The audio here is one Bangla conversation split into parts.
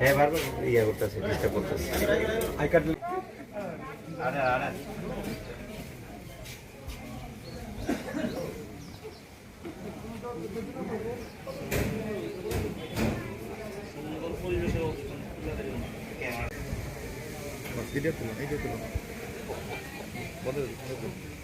হ্যাঁ বারবার ইয়ে করতেছে ডিস্টার্ব করতেছে। আই কার্ড আরে আরে। ভিডিও তুলো ভিডিও তুলো। गाड़ी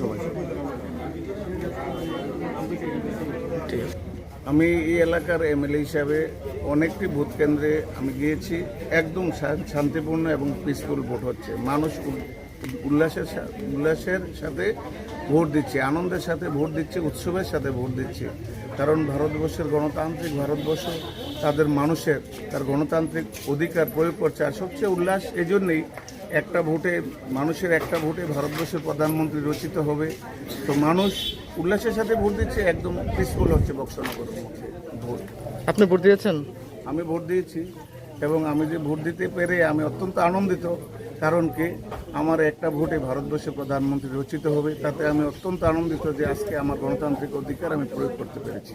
সবাই। আমি এই এলাকার এমএলএ হিসাবে অনেকটি ভোট কেন্দ্রে আমি গিয়েছি। একদম শান্তিপূর্ণ এবং পিসফুল ভোট হচ্ছে। মানুষ উল্লাসের উল্লাসের সাথে ভোট দিচ্ছে আনন্দের সাথে ভোট দিচ্ছে উৎসবের সাথে ভোট দিচ্ছে। কারণ ভারতবর্ষের গণতান্ত্রিক ভারতবর্ষ তাদের মানুষের তার গণতান্ত্রিক অধিকার প্রয়োগ করছে। আর সবচেয়ে উল্লাস এই জন্যেই একটা ভোটে মানুষের একটা ভোটে ভারতবর্ষের প্রধানমন্ত্রী রচিত হবে। তো মানুষ উল্লাসের সাথে ভোট দিচ্ছে একদম পিসফুল হচ্ছে বক্সনগর মুখে ভোট। আপনি ভোট দিয়েছেন? আমি ভোট দিয়েছি এবং আমি যে ভোট দিতে পেরে আমি অত্যন্ত আনন্দিত। কারণ কি? আমার একটা ভোটে ভারতবর্ষে প্রধানমন্ত্রী রচিত হবে, তাতে আমি অত্যন্ত আনন্দিত যে আজকে আমার গণতান্ত্রিক অধিকার আমি প্রয়োগ করতে পেরেছি।